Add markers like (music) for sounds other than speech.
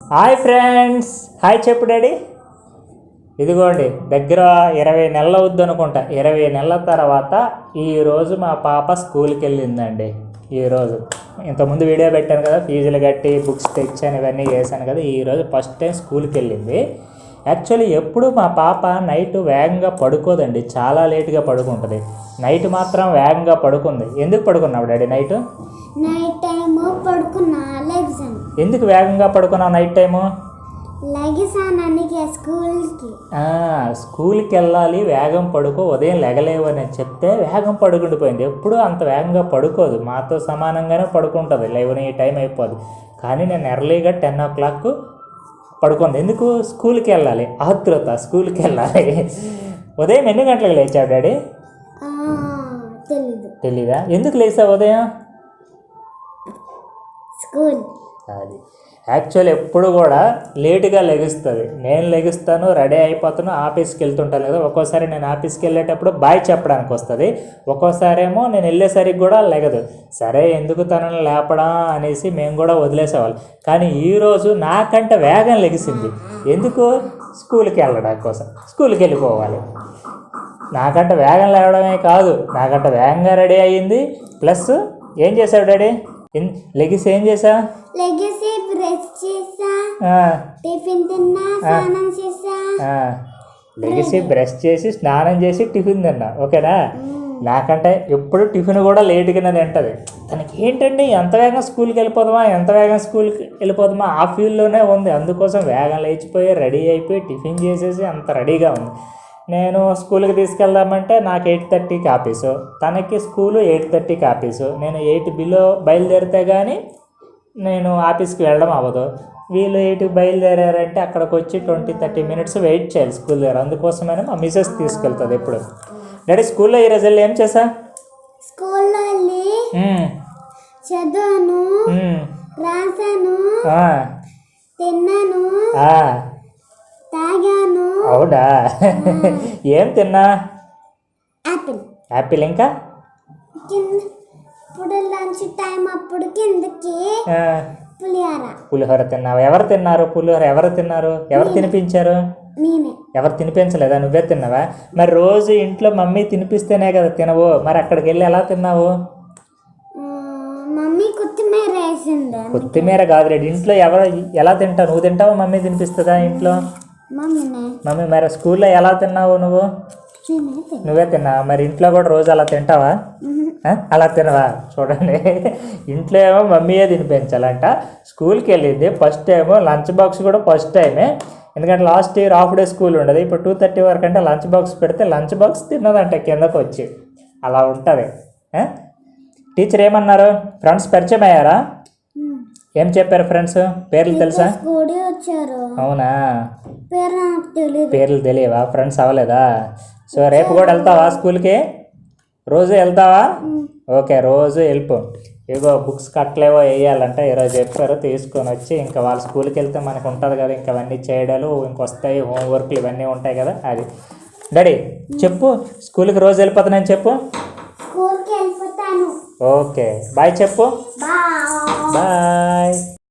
Hi friends. Hi చెప్పు daddy. ఇదిగోండి దగ్గర ఇరవై నెలలు అవుద్ది అనుకుంటా. ఇరవై నెలల తర్వాత ఈరోజు మా పాప స్కూల్కి వెళ్ళిందండి. ఈరోజు ఇంతకుముందు వీడియో పెట్టాను కదా ఫీజులు కట్టి బుక్స్ తెచ్చాను ఇవన్నీ చేశాను కదా ఈరోజు ఫస్ట్ టైం స్కూల్కి వెళ్ళింది. యాక్చువల్లీ ఎప్పుడు మా పాప నైట్ వేగంగా పడుకోదండి. చాలా లేట్గా పడుకుంటుంది. నైట్ మాత్రం వేగంగా పడుకుంది. ఎందుకు పడుకున్నావు డాడీ నైట్? నైట్ టైము పడుకున్నా ఎందుకు వేగంగా పడుకున్నావు నైట్ టైము? స్కూల్కి. స్కూల్కి వెళ్ళాలి వేగం పడుకో ఉదయం లెగలేవు అని చెప్తే వేగం పడుకుండిపోయింది. ఎప్పుడూ అంత వేగంగా పడుకోదు. మాతో సమానంగానే పడుకుంటుంది. లేవని ఈ టైం అయిపోదు. కానీ నేను ఎర్లీగా టెన్ ఓ క్లాక్ పడుకుంది. ఎందుకు? స్కూల్కి వెళ్ళాలి. ఆతృత స్కూల్కి వెళ్ళాలి. ఉదయం ఎన్ని గంటలకు లేచావు డాడీ? తెలీదా? ఎందుకు లేచావు ఉదయం? స్కూల్. అది. యాక్చువల్ ఎప్పుడు కూడా లేటుగా లెగుస్తుంది. నేను లెగుస్తాను రెడీ అయిపోతాను ఆఫీస్కి వెళ్తుంటాను కదా. ఒక్కోసారి నేను ఆఫీస్కి వెళ్ళేటప్పుడు బాయ్ చెప్పడానికి వస్తుంది. ఒక్కోసారేమో నేను వెళ్ళేసరికి కూడా లెగదు. సరే ఎందుకు తనని లేపడం అనేసి మేము కూడా వదిలేసేవాళ్ళు. కానీ ఈరోజు నాకంటే వేగం లెగిసింది. ఎందుకు? స్కూల్కి వెళ్ళడం కోసం. స్కూల్కి వెళ్ళిపోవాలి. నాకంటే వేగం లేవడమే కాదు. నాకంటే వేగంగా రెడీ అయ్యింది. ప్లస్ ఏం చేశావు డాడీ? లెగిసి ఏం చేసా లెగిసి బ్రష్ చేసా టిఫిన్ తిన్నా స్నానం చేసా. లెగిసి బ్రష్. చేసి స్నానం చేసి టిఫిన్ తిన్నా. ఓకేనా? నాకంటే ఎప్పుడు టిఫిన్ కూడా లేట్గానే తింటుంది. తనకి ఏంటండి ఎంత వేగం స్కూల్కి వెళ్ళిపోదామా ఎంత వేగం స్కూల్కి వెళ్ళిపోదామా ఆ ఫీల్డ్లోనే ఉంది. అందుకోసం వేగం లేచిపోయి రెడీ అయిపోయి టిఫిన్ చేసేసి అంత రెడీగా ఉంది. నేను స్కూల్కి తీసుకెళ్దామంటే నాకు ఎయిట్ థర్టీకి ఆఫీసు తనకి స్కూలు ఎయిట్ థర్టీకి ఆఫీసు నేను ఎయిట్ బిలో బయలుదేరితే కానీ నేను ఆఫీస్కి వెళ్ళడం అవ్వదు. వీళ్ళు ఎయిట్కి బయలుదేరారంటే అక్కడికి వచ్చి ట్వంటీ థర్టీ మినిట్స్ వెయిట్ చేయాలి స్కూల్ దగ్గర. అందుకోసమైనా మా మిసెస్ తీసుకెళ్తుంది ఎప్పుడు. డాడీ స్కూల్లో ఈ రోజు వెళ్ళి ఏం చేసా స్కూల్లో. చదివాను. రాశాను ఆ. తిన్నాను. అవునా? ఏం తిన్నా? యాపిల్ ఇంకా? ఇప్పుడు లంచ్ టైం అప్పుడు కిందకి. పులిహార. పులిహోర తిన్నావు? ఎవరు తిన్నారు? పులిహోర ఎవరు తిన్నారు? ఎవరు తినిపించారు? ఎవరు తినిపించలేదా? నువ్వే తిన్నావా? మరి రోజు ఇంట్లో మమ్మీ తినిపిస్తేనే కదా తినవు. మరి అక్కడికి వెళ్ళి ఎలా తిన్నావు? మమ్మీ కొత్తిమీర కొత్తిమీర కాదు రెడ్డి ఇంట్లో ఎవరు ఎలా తింటావు? నువ్వు తింటావా? మమ్మీ తినిపిస్తుందా ఇంట్లో? మమ్మీ మరి స్కూల్లో ఎలా తిన్నావు నువ్వు. నువ్వే తిన్నావా మరి ఇంట్లో కూడా రోజు అలా తింటావా? అలా తినవా? చూడండి. (laughs) ఇంట్లో ఏమో మమ్మీయే తినిపించాలంట. స్కూల్కి వెళ్ళింది. ఫస్ట్ ఏమో లంచ్ బాక్స్ కూడా ఫస్ట్ టైమే. ఎందుకంటే last year half day school ఉండదు. ఇప్పుడు టూ థర్టీ వరకు అంటే లంచ్ బాక్స్ పెడితే లంచ్ బాక్స్ తిన్నదంట కిందకు వచ్చి. అలా ఉంటుంది. టీచర్ ఏమన్నారు? ఫ్రెండ్స్ పరిచయం అయ్యారా. ఏం చెప్పారు ఫ్రెండ్స్? పేర్లు తెలుసా? అవునా? పేర్లు తెలియవా? ఫ్రెండ్స్ అవ్వలేదా? సో రేపు కూడా వెళ్తావా స్కూల్కి? రోజు వెళ్తావా? ఓకే రోజు వెళ్ళిపో. ఇగో బుక్స్ కట్టలేవో వేయాలంటే ఈరోజు చెప్పారు తీసుకొని వచ్చి ఇంకా వాళ్ళ స్కూల్కి వెళ్తే మనకు ఉంటుంది కదా ఇంకా అవన్నీ చేయడాలు ఇంకొస్తాయి హోంవర్క్లు ఇవన్నీ ఉంటాయి కదా అది. డాడీ చెప్పు స్కూల్కి రోజు వెళ్ళిపోతానని చెప్పు. స్కూల్కి వెళ్ళిపోతాను. ఓకే. బాయ్ చెప్పు. బాయ్.